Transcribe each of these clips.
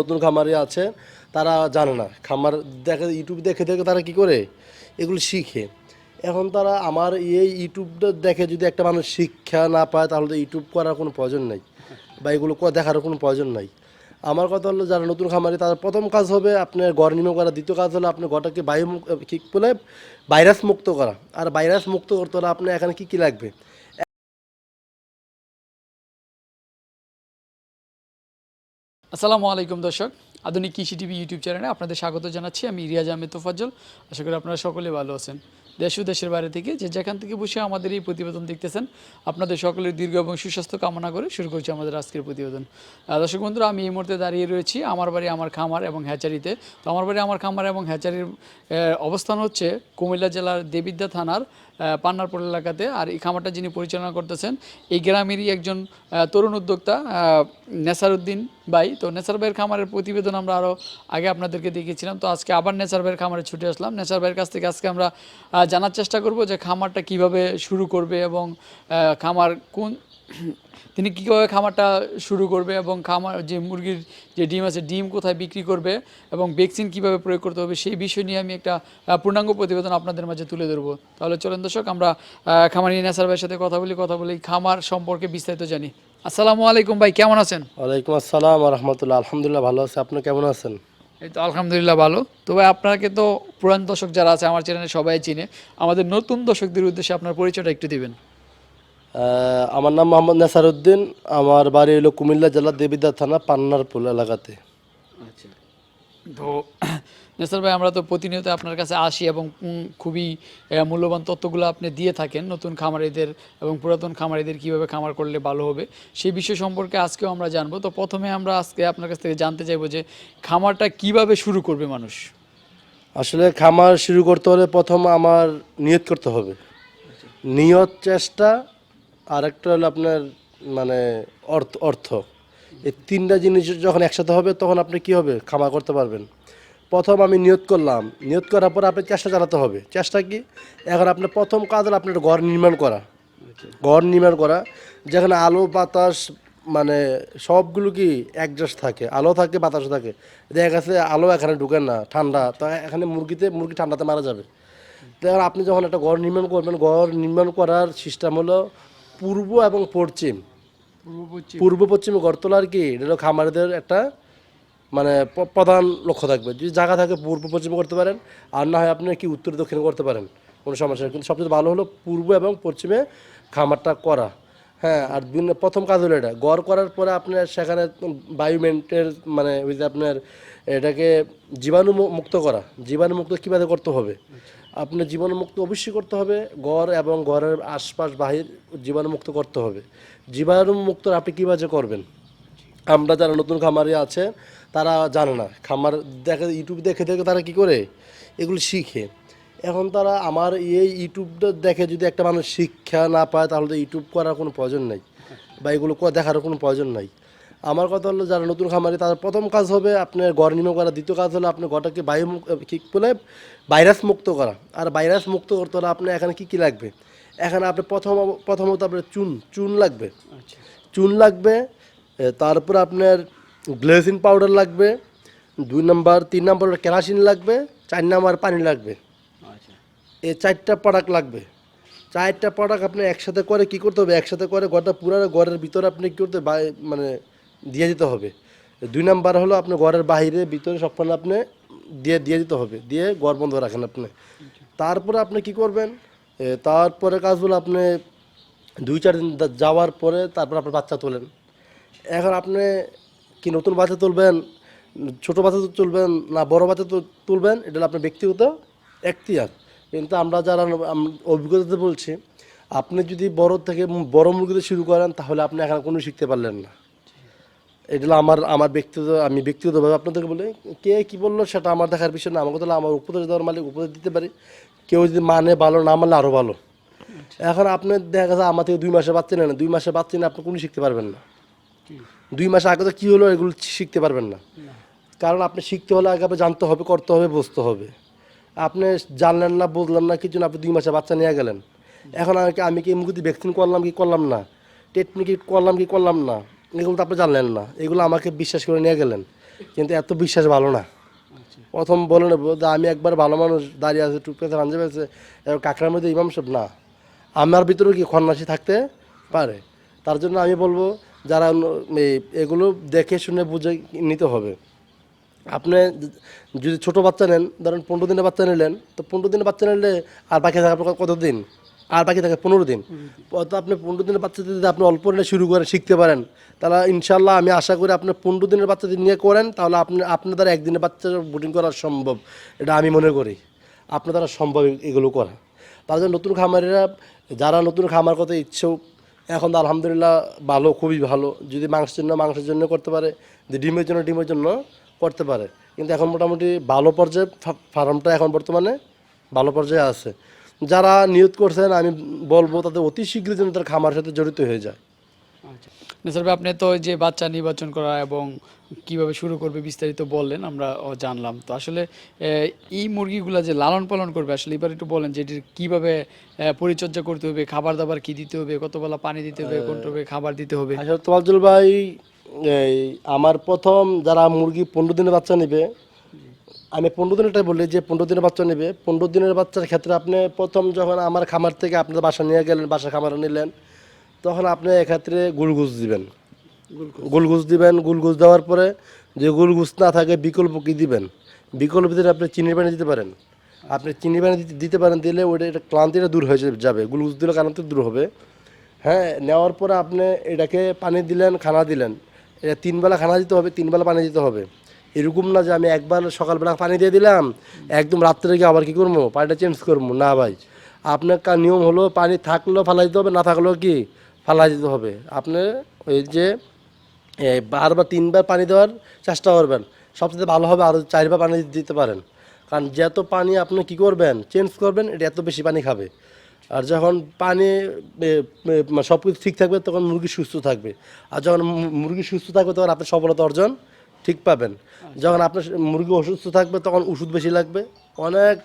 নতুন খামারি আছে, তারা জানে না। খামার দেখে, ইউটিউব দেখে দেখে তারা কি করে? এগুলো শিখে। এখন তারা আমার এই ইউটিউবটা দেখে যদি একটা মানুষ শিক্ষা না পায়, তাহলে ইউটিউব করার কোনো প্রয়োজন নাই বা এগুলো দেখার কোনো প্রয়োজন নাই। আমার কথা হলো, যারা নতুন খামারি, তাদের প্রথম কাজ হবে আপনার ঘর নির্মাণ করা, দ্বিতীয় কাজ হলো আপনার ঘরটাকে বায়ু কি বলে? ভাইরাস মুক্ত করা। আর ভাইরাস মুক্ত করতে হলে আপনার এখানে কি কি লাগবে? আসসালামু আলাইকুম দর্শক। আধুনিক কৃষি টিভি ইউটিউব চ্যানেলে আপনাদের স্বাগত জানাচ্ছি। আমি রিয়াজ আহমেদ তোফাজ্জল। আশা করি আপনারা সকলে ভালো আছেন। দেশ ও দেশের বাইরে থেকে যে যেখান থেকে বসে আমাদের এই প্রতিবেদন দেখতেছেন, আপনাদের সকলের দীর্ঘ এবং সুস্বাস্থ্য কামনা করে শুরু করছি আমাদের আজকের প্রতিবেদন। দর্শক বন্ধুরা, আমি এই মুহূর্তে দাঁড়িয়ে রয়েছি আমার বাড়ি আমার খামার এবং হ্যাচারিতে। তো আমার বাড়ি আমার খামার এবং হ্যাচারির অবস্থান হচ্ছে কুমিল্লা জেলার দেবিদ্যা থানার পান্নারপুর এলাকাতে। আর এই খামারটা যিনি পরিচালনা করতেছেন, এই গ্রামেরই একজন তরুণ উদ্যোক্তা নেসার নেসারউদ্দিন ভাই। তো নেসার ভাইয়ের খামারের প্রতিবেদন আমরা আরও আগে আপনাদেরকে দেখিয়েছিলাম। তো আজকে আবার নেসার ভাইয়ের খামারে ছুটে আসলাম। নেসার ভাইয়ের কাছ থেকে আজকে আমরা জানার চেষ্টা করব যে খামারটা কীভাবে শুরু করবে এবং খামার কোন তিনি কীভাবে খামারটা শুরু করবে এবং খামার যে মুরগির যে ডিম আছে ডিম কোথায় বিক্রি করবে এবং ভ্যাকসিন কীভাবে প্রয়োগ করতে হবে সেই বিষয় নিয়ে আমি একটা পূর্ণাঙ্গ প্রতিবেদন আপনাদের মাঝে তুলে ধরবো। তাহলে চলেন দর্শক আমরা খামারি নেসার ভাইয়ের সাথে কথা বলি কথা বলি খামার সম্পর্কে বিস্তারিত জানি। আসসালামু আলাইকুম ভাই কেমন আছেন? ওয়ালাইকুম আসসালাম রহমতুল্লাহ আলহামদুলিল্লাহ ভালো আছে। আপনি কেমন আছেন? এই তো আলহামদুলিল্লাহ ভালো। তো ভাই আপনাকে তো পুরান দর্শক যারা আছে আমার চ্যানেলে সবাই চিনে। আমাদের নতুন দর্শকদের উদ্দেশ্যে আপনার পরিচয়টা একটু দিবেন। আমার নাম মোহাম্মদ নেসারউদ্দিন। আমার বাড়ি হলো কুমিল্লা জেলার দেবিদ্যা থানা পান্নারপুল এলাকাতে। আচ্ছা। তো নেসার ভাই আমরা তো প্রতিনিয়ত আপনার কাছে আসি এবং খুবই মূল্যবান তথ্যগুলো আপনি দিয়ে থাকেন নতুন খামারিদের এবং পুরাতন খামারিদের কীভাবে খামার করলে ভালো হবে সেই বিষয় সম্পর্কে আজকেও আমরা জানব। তো প্রথমে আমরা আজকে আপনার কাছ থেকে জানতে চাইব যে খামারটা কীভাবে শুরু করবে মানুষ? আসলে খামার শুরু করতে হলে প্রথম আমার নিয়ত করতে হবে। নিয়ত চেষ্টা আর একটা হলো আপনার মানে অর্থ অর্থ। এই তিনটা জিনিস যখন একসাথে হবে, তখন আপনি কি হবে? খামার করতে পারবেন। প্রথম আমি নিয়ত করলাম। নিয়ত করার পর আপনি চেষ্টা চালাতে হবে। চেষ্টা কি? এখন আপনার প্রথম কাজ হলো আপনার ঘর নির্মাণ করা। ঘর নির্মাণ করা। যেখানে আলো, বাতাস মানে সবগুলো কি অ্যাডজাস্ট থাকে? আলো থাকে বাতাস থাকে। দেখা গেছে আলো এখানে ঢুকে না, ঠান্ডা। তো এখানে মুরগিতে, মুরগি ঠান্ডাতে মারা যাবে। তো আপনি যখন একটা ঘর নির্মাণ করবেন, ঘর নির্মাণ করার সিস্টেম হলো পূর্ব এবং পশ্চিম। পূর্ব পশ্চিমে। ঘর তোলার কি? এটা হলো খামারিদের একটা মানে প্রধান লক্ষ্য থাকবে। যদি জায়গা থাকে পূর্ব পশ্চিম করতে পারেন আর না হয় আপনি কি উত্তর দক্ষিণে করতে পারেন কোনো সমস্যা নেই। কিন্তু সবচেয়ে ভালো হলো পূর্ব এবং পশ্চিমে খামারটা করা। হ্যাঁ আর বিভিন্ন প্রথম কাজ হলো এটা। গড় করার পরে আপনার সেখানে বায়ুমেন্টের মানে ওই যে আপনার এটাকে জীবাণু মুক্ত করা। জীবাণু মুক্ত কীভাবে করতে হবে? আপনার জীবাণু মুক্ত অবশ্যই করতে হবে। গড় এবং ঘরের আশপাশ বাহির জীবাণু মুক্ত করতে হবে। জীবাণু মুক্ত আপনি কীভাবে করবেন? আমরা যারা নতুন খামারি আছে তারা জানে না। খামার দেখে, ইউটিউব দেখে দেখে তারা কি করে? এগুলো শিখে। এখন তারা আমার এই ইউটিউবটা দেখে যদি একটা মানুষ শিক্ষা না পায় তাহলে তো ইউটিউব করার কোনো প্রয়োজন নাই বা এগুলো দেখার কোনো প্রয়োজন নাই। আমার কথা হলো যারা নতুন খামারি তাদের প্রথম কাজ হবে আপনার ঘর নির্মাণ করা দ্বিতীয় কাজ হলো আপনার ঘরটাকে বায়ু কি বলে ভাইরাস মুক্ত করা। আর ভাইরাস মুক্ত করতে হলে আপনার এখানে কী কী লাগবে? এখানে আপনি প্রথম প্রথমত আপনার চুন চুন লাগবে। চুন লাগবে তারপর আপনার গ্লেসিন পাউডার লাগবে দুই নাম্বার তিন নাম্বার কেরাসিন লাগবে চার নাম্বার পানি লাগবে। এই চারটা প্রোডাক্ট লাগবে। চারটা প্রোডাক্ট আপনি একসাথে করে কি করতে হবে? একসাথে করে ঘরটা পুরো ঘরের ভিতরে আপনি কী করতে মানে দিয়ে দিতে হবে। দুই নাম্বার হলো আপনি ঘরের বাইরে ভিতরে সবখানে আপনি দিয়ে দিয়ে দিতে হবে। দিয়ে ঘর বন্ধ রাখেন আপনি। তারপরে আপনি কি করবেন? তারপরে কাজগুলো আপনি দুই, চার দিন যাওয়ার পরে তারপর আপনার বাচ্চা তোলেন। এখন আপনি কি নতুন বাচ্চা তুলবেন? ছোটো বাচ্চা তুলবেন না, বড় বাচ্চা তু- তুলবেন? এটা আপনার ব্যক্তিগত এখতিয়ার। কিন্তু আমরা যারা অভিজ্ঞতাতে বলছি, আপনি যদি বড় থেকে বড় মুরগিতে শুরু করেন, তাহলে আপনি এখানে কোনো শিখতে পারলেন না। এটা আমার আমার ব্যক্তিগত, আমি ব্যক্তিগতভাবে আপনাদেরকে বলি, কে কি বলল সেটা আমার দেখার বিষয় না। আমাকে তাহলে আমার উপদেশ দেওয়ার মালিক, উপদেশ দিতে পারি। কেউ যদি মানে ভালো, না মানলে আরও ভালো। এখন আপনি দেখা গেছে আমার থেকে দুই মাসে বাচ্চা নেন, দুই মাসে বাচ্চা নিয়ে আপনি কোনো শিখতে পারবেন না। দুই মাস আগে তো কী হলো এগুলো শিখতে পারবেন না। কারণ আপনি শিখতে হলে আগে জানতে হবে, করতে হবে, বুঝতে হবে। আপনি জানলেন না, বুঝলেন না কিছু না, আপনি দুই মাসে বাচ্চা নিয়ে গেলেন। এখন আমি কি মুখে ভ্যাকসিন করলাম কি করলাম না? টেটনি কি করলাম কি করলাম না? এগুলো তো আপনি জানলেন না। এগুলো আমাকে বিশ্বাস করে নিয়ে গেলেন। কিন্তু এত বিশ্বাস ভালো না। প্রথম বলে নেব যে আমি একবার ভালো মানুষ দাঁড়িয়ে আছে পাঞ্জাবে আছে, এবার কাঁকড়ার মধ্যে ইমাম সব না। আমার ভিতরেও কি খন্নাসি থাকতে পারে? তার জন্য আমি বলব, যারা এগুলো দেখে শুনে বুঝে নিতে হবে। আপনি যদি ছোট বাচ্চা নেন, ধরেন পনেরো দিনের বাচ্চা নিলেন, তো পনেরো দিনের বাচ্চা নিলে আর বাকি থাকে আপনার কত দিন? আর বাকি থাকে পনেরো দিন। তো আপনি পনেরো দিনের বাচ্চাদের যদি আপনি অল্প নিয়ে শুরু করেন শিখতে পারেন, তাহলে ইনশাল্লাহ আমি আশা করি আপনি পনেরো দিনের বাচ্চাদের নিয়ে করেন, তাহলে আপনি, আপনার দ্বারা একদিনের বাচ্চা বুটিং করা সম্ভব। এটা আমি মনে করি। আপনার দ্বারা সম্ভব এগুলো করা। জন্য নতুন খামারিরা, যারা নতুন খামার করতে ইচ্ছুক, এখন তো আলহামদুলিল্লাহ ভালো, খুবই ভালো। যদি মাংসের জন্য মাংসের জন্য করতে পারে, যদি ডিমের জন্য ডিমের জন্য করতে পারে। কিন্তু এখন মোটামুটি ভালো পর্যায়ে ফার্মটা এখন বর্তমানে ভালো পর্যায়ে আছে। যারা নিয়োগ করছেন আমি বলব তাদের অতি শীঘ্রই যেন তার খামার সাথে জড়িত হয়ে যায়। নেসার আপনি তো যে বাচ্চা নির্বাচন করা এবং কীভাবে শুরু করবে বিস্তারিত বললেন আমরা ও জানলাম। তো আসলে এই মুরগিগুলা যে লালন পালন করবে আসলে এবার একটু বলেন যে এটির কীভাবে পরিচর্যা করতে হবে খাবার দাবার কি দিতে হবে কত বেলা পানি দিতে হবে কোন টাইপের খাবার দিতে হবে? আসলে তোয়াজুল ভাই এই আমার প্রথম যারা মুরগি পনেরো দিনের বাচ্চা নেবে আমি পনেরো দিনেরটাই বলি যে পনেরো দিনের বাচ্চা নেবে। পনেরো দিনের বাচ্চার ক্ষেত্রে আপনি প্রথম যখন আমার খামার থেকে আপনার বাসা নিয়ে গেলেন বাসা খামারে নিলেন তখন আপনি এক্ষেত্রে গুলগুজ দিবেন। গুলগুজ দিবেন গুলগুজ দেওয়ার পরে যে গুলগুজ না থাকে বিকল্প কী দিবেন? বিকল্প দিলে আপনি চিনির পানি দিতে পারেন। আপনি চিনি পানি দিতে- দিতে পারেন দিলে ওইটা এটা ক্লান্তিটা দূর হয়ে যাবে। গুলগুজ দিলে ক্লান্তি দূর হবে। হ্যাঁ নেওয়ার পরে আপনি এটাকে পানি দিলেন খানা দিলেন। এটা তিনবেলা খানা দিতে হবে তিনবেলা পানি দিতে হবে। এরকম না যে আমি একবার সকালবেলা পানি দিয়ে দিলাম, একদম রাত্রে গিয়ে আবার কী করব? পানিটা চেঞ্জ করব? না ভাই। আপনার নিয়ম হলো পানি থাকলেও ফালাই দিতে হবে, না থাকলেও কি ফালাই দিতে হবে। আপনি ওই যে বারবার তিনবার পানি দেওয়ার চেষ্টা করবেন। সবচেয়ে ভালো হবে আরও চারবার পানি দিতে পারেন। কারণ যত পানি আপনি কি করবেন চেঞ্জ করবেন, এটা এত বেশি পানি খাবে। আর যখন পানি সব কিছু ঠিক থাকবে, তখন মুরগি সুস্থ থাকবে। আর যখন মুরগি সুস্থ থাকবে, তখন আপনি সফলতা অর্জন ঠিক পাবেন। যখন আপনার মুরগি অসুস্থ থাকবে, তখন ওষুধ বেশি লাগবে, অনেক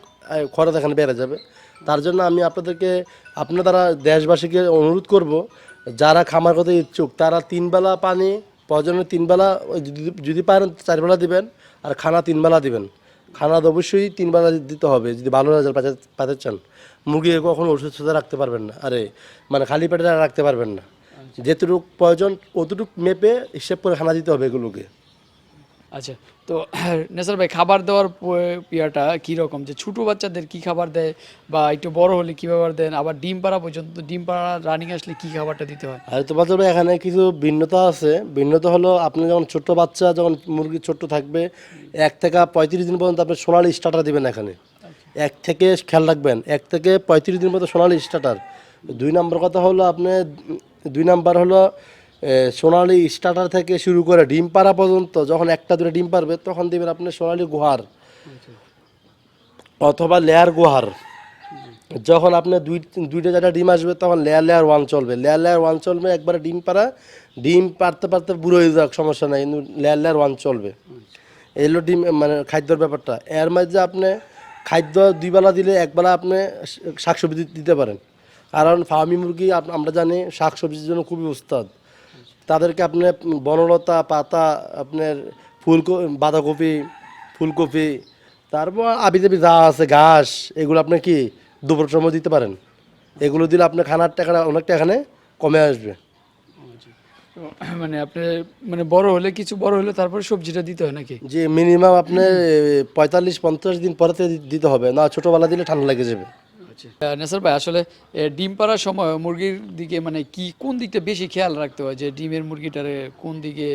খরচ এখানে বেড়ে যাবে। তার জন্য আমি আপনাদেরকে, আপনার দ্বারা দেশবাসীকে অনুরোধ করব, যারা খামার করতে ইচ্ছুক, তারা তিনবেলা পানি, প্রয়োজনে তিনবেলা, যদি- যদি পারেন, চারবেলা দিবেন, আর খানা তিনবেলা দিবেন। খানা তো অবশ্যই তিন বেলা দিতে হবে যদি ভালো রেজাল্ট পাতে চান। মুরগি কখনো ওষুধ সোজা রাখতে পারবেন না। আরে মানে খালি পেটে রাখতে পারবেন না। যেটুকু প্রয়োজন অতটুকু মেপে হিসেব করে খানা দিতে হবে এগুলোকে। আচ্ছা তো নেসার ভাই খাবার দেওয়ার ইয়েটা কীরকম যে ছোটো বাচ্চাদের কি খাবার দেয় বা একটু বড় হলে কী খাবার দেন? আবার ডিম পাড়া পর্যন্ত ডিম পাড়া রানিং আসলে কি খাবারটা দিতে হয়? আর জন্য এখানে কিছু ভিন্নতা আছে। ভিন্নতা হলো আপনি যখন ছোট্ট বাচ্চা যখন মুরগি ছোট্ট থাকবে এক থেকে পঁয়ত্রিশ দিন পর্যন্ত আপনি সোনালি স্টার্টার দিবেন এখানে। এক থেকে খেয়াল রাখবেন এক থেকে পঁয়ত্রিশ দিন পর্যন্ত সোনালি স্টার্টার দুই নম্বর কথা হলো আপনি দুই নাম্বার হলো সোনালি স্টার্টার থেকে শুরু করে ডিম পাড়া পর্যন্ত যখন একটা দুটো ডিম পারবে, তখন দিবেন আপনি সোনালি গুহার অথবা লেয়ার গুহার। যখন আপনার দুই, দুইটা চারটা ডিম আসবে, তখন লেয়ার লেয়ার ওয়ান চলবে। লেয়ার লেয়ার ওয়ান চলবে, একবারে ডিম পাড়া। ডিম পারতে পারতে বুড়ো হয়ে যাক, সমস্যা নাই, কিন্তু লেয়ার লেয়ার ওয়ান চলবে। এই হলো ডিম মানে খাদ্যর ব্যাপারটা। এর মাঝে আপনি খাদ্য দুই বেলা দিলে একবেলা আপনি শাকসবজি দিতে পারেন। কারণ ফার্মি মুরগি, আমরা জানি শাকসবজির জন্য খুবই উস্তাদ। তাদেরকে আপনি বনলতা পাতা আপনার ফুলকপি বাঁধাকপি ফুলকপি তারপর আবিজাবি যা আছে ঘাস এগুলো আপনি কি দুপুর সময় দিতে পারেন? এগুলো দিলে আপনার খানার টাকাটা অনেকটা এখানে কমে আসবে। মানে আপনি মানে বড় হলে কিছু বড় হলে তারপরে সবজিটা দিতে হয় নাকি? যে মিনিমাম আপনার পঁয়তাল্লিশ পঞ্চাশ দিন পরে দিতে হবে না ছোটোবেলা দিলে ঠান্ডা লেগে যাবে। নেসার ভাই আসলে ডিম পাড়ার সময় মুরগির দিকে মানে কি কোন দিকটা বেশি খেয়াল রাখতে হয়? যে ডিমের মুরগিটারে কোন দিকে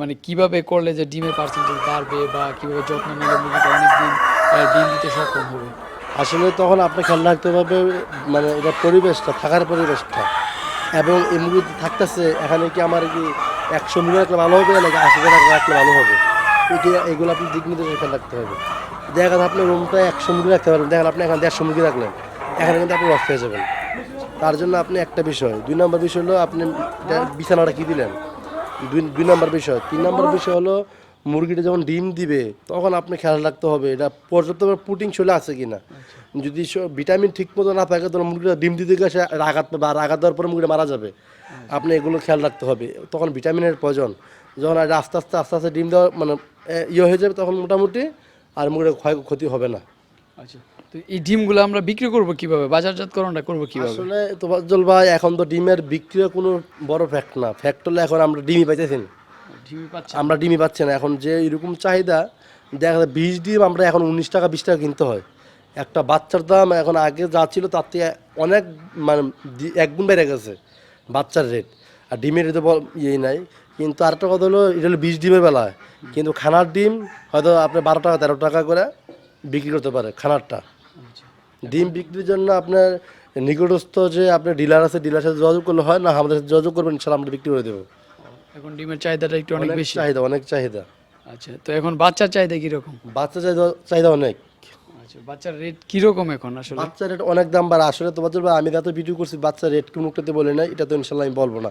মানে কীভাবে করলে যে ডিমের পার্সেন্টেজ বাড়বে বা কীভাবে যত্ন নিলে মুরগিটা অনেকদিন এ, ডিম দিতে সক্ষম হবে? আসলে তখন আপনি খেয়াল রাখতে হবে মানে এটা পরিবেশটা থাকার পরিবেশটা। এবং এই মুরগি থাকতেছে এখানে কি আমার কি একশো মুরগি রাখলে ভালো হবে নাকি আশি টাকা রাখলে ভালো হবে? এগুলো আপনি দিক নির্দেশে খেয়াল রাখতে হবে। দেখা আপনি রুমটা একশো মুরগি রাখতে পারবেন দেখেন আপনি এখানে দেড়শো মুরগি রাখলেন, এখানে কিন্তু আপনি লস হয়ে যাবেন। তার জন্য আপনি একটা বিষয়, দুই নম্বর বিষয় হলো আপনি বিছানাটা কি দিলেন? দুই দুই নম্বর বিষয়। তিন নম্বর বিষয় হলো মুরগিটা যখন ডিম দিবে, তখন আপনি খেয়াল রাখতে হবে, এটা পর্যাপ্ত প্রোটিন চলে আছে কি না যদি ভিটামিন ঠিক মতো না থাকে তখন মুরগিটা ডিম দিতে গিয়ে সে পাবে, আর আঘাত দেওয়ার পরে মুরগিটা মারা যাবে। আপনি এগুলো খেয়াল রাখতে হবে। তখন ভিটামিনের প্রয়োজন। যখন আস্তে আস্তে আস্তে আস্তে ডিম দেওয়া মানে ইয়ে হয়ে যাবে, তখন মোটামুটি আর মুরগির ক্ষয় ক্ষতি হবে না। আচ্ছা তো এই ডিমগুলো আমরা বিক্রি করব কীভাবে? বাজারজাতকরণটা করব কীভাবে? আসলে তোফাজ্জল ভাই এখন তো ডিমের বিক্রিও কোনো বড় ফ্যাক্ট না। ফ্যাক্ট হলে এখন আমরা ডিমই পাইতেছি না। ডিমই পাচ্ছে আমরা ডিমই পাচ্ছি না। এখন যে এরকম চাহিদা দেখা যায় বিশ ডিম আমরা এখন উনিশ টাকা বিশ টাকা কিনতে হয়। একটা বাচ্চার দাম এখন আগে যা ছিল তার থেকে অনেক মানে দি- এক গুণ বেড়ে গেছে বাচ্চার রেট আর ডিমের রেটে বল ইয়েই নাই। কিন্তু আরেকটা কথা হলো এটা হলো বিশ ডিমের বেলায় কিন্তু খানার ডিম হয়তো আপনি বারো টাকা তেরো টাকা করে বিক্রি করতে পারে খানারটা। ডিম বিক্রির জন্য আপনার নিকটস্থ যে আপনার ডিলার আছে ডিলার সাথে যোগাযোগ করলে হয় না আমাদের সাথে যোগাযোগ করবেন ইনশাল্লাহ আমরা বিক্রি করে দেবো। এখন ডিমের চাহিদাটা একটু অনেক বেশি। চাহিদা অনেক চাহিদা। আচ্ছা তো এখন বাচ্চার চাহিদা কীরকম? বাচ্চা চাহিদা চাহিদা অনেক। আচ্ছা বাচ্চার রেট কীরকম এখন আসলে? বাচ্চা রেট অনেক দাম বাড়ে। আসলে তোমার জন্য আমি এত ভিডিও করছি বাচ্চা রেট কোন মুখটাতে বলে না এটা তো ইনশাল্লাহ আমি বলব না।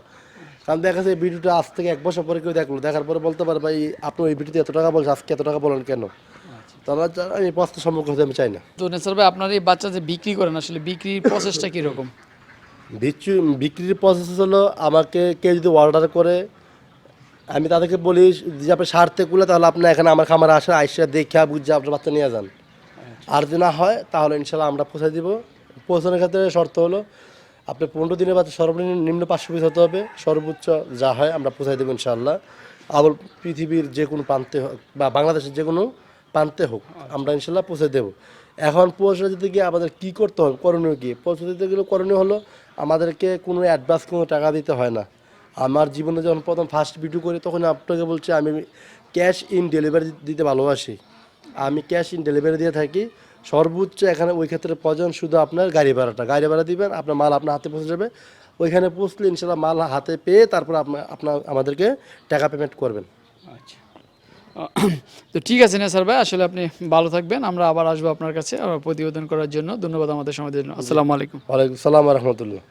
কারণ দেখা যাচ্ছে এই ভিডিওটা আজ থেকে এক বছর পরে কেউ দেখল। দেখার পরে বলতে পারে ভাই আপনি ওই ভিডিওতে এত টাকা বলছেন আজকে এত টাকা বলেন কেন? তারা যা- আমি প্রশ্নের সম্মুখীন হতে আমি চাই না। তো নেসার ভাই আপনার এই বাচ্চা যে বিক্রি করেন আসলে বিক্রির প্রসেসটা কীরকম? বিক্রির প্রসেস হলো আমাকে কেউ যদি অর্ডার করে আমি তাদেরকে বলি যে আপনি স্বার্থে কুলে তাহলে আপনি এখানে আমার খামারে আসেন আইসা দেখে বুঝে আপনার বাচ্চা নিয়ে যান। আর যদি না হয় তাহলে ইনশাল্লাহ আমরা পৌঁছে দিব। পৌঁছানোর ক্ষেত্রে শর্ত হলো আপনি পনেরো দিনের বাদে সর্বনিম্ন নিম্ন পাঁচশো পিস হতে হবে। সর্বোচ্চ যা হয় আমরা পৌঁছাই দেবো ইনশাল্লাহ আবার পৃথিবীর যে কোনো প্রান্তে বা বাংলাদেশের যে কোনো প্রান্তে হোক, আমরা ইনশাল্লাহ পৌঁছে দেবো। এখন পৌঁছে দিতে গিয়ে আমাদের কী করতে হবে করণীয় কি? পৌঁছে দিতে গেলে করণীয় হলো আমাদেরকে কোনো অ্যাডভান্স কোনো টাকা দিতে হয় না। আমার জীবনে যখন প্রথম ফার্স্ট ভিডিও করি, তখন আপনাকে বলছি, আমি ক্যাশ ইন ডেলিভারি দিতে ভালোবাসি। আমি ক্যাশ ইন ডেলিভারি দিয়ে থাকি। সর্বোচ্চ এখানে ওই ক্ষেত্রে প্রয়োজন শুধু আপনার গাড়ি ভাড়াটা। গাড়ি ভাড়া দিবেন আপনার মাল আপনার হাতে পৌঁছে যাবে। ওইখানে পৌঁছলে ইনশাল্লাহ মাল হাতে পেয়ে তারপর আপনার আপনার আমাদেরকে টাকা পেমেন্ট করবেন। আচ্ছা। তো ঠিক আছে নেসার ভাই আসলে আপনি ভালো থাকবেন। আমরা আবার আসব আপনার কাছে প্রতিবেদন করার জন্য। ধন্যবাদ আমাদের সময় জন্য। আসসালামু আলাইকুম। ওয়ালাইকুম সালাম রহমতুল্লাহ।